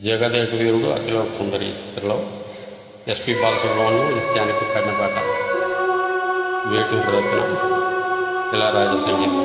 జగదేకవీరుడు అఖిల సుందరి చిత్రలో ఎస్పి బాలసుబ్రహ్మణ్యం నిత్యానికి కన్నపాట వేటూరు రత్నం ఇలా రాజు సంగీతం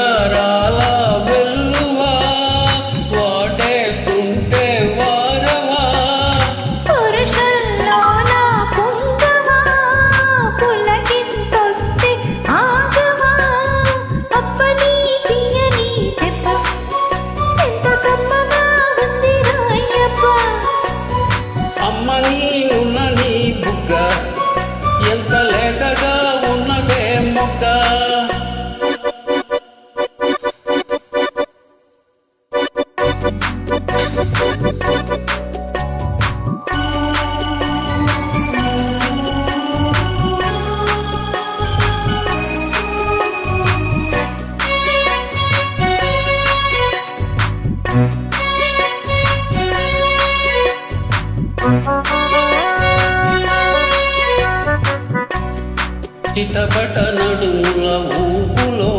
చితపట నడుముల ఊపులో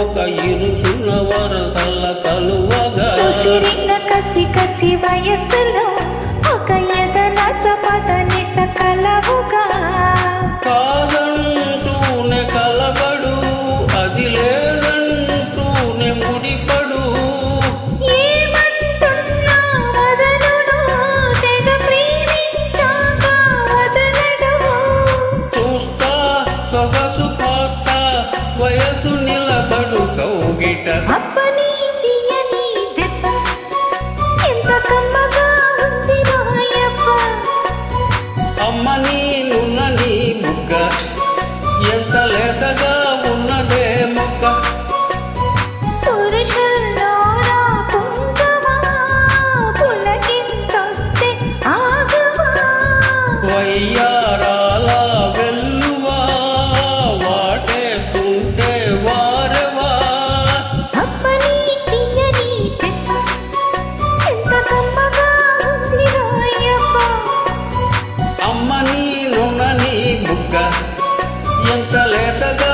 ఒక ఇరుసున్న వరసల కలువగారు ka yang taleta ka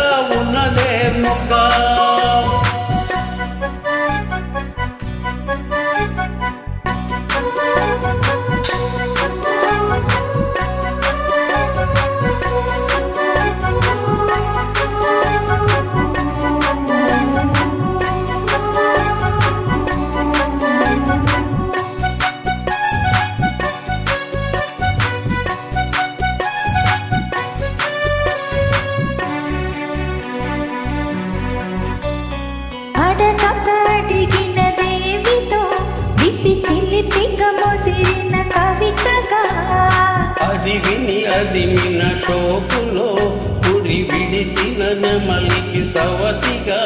కదిమిన షోకులో విడి తిన మలికి సవతిగా.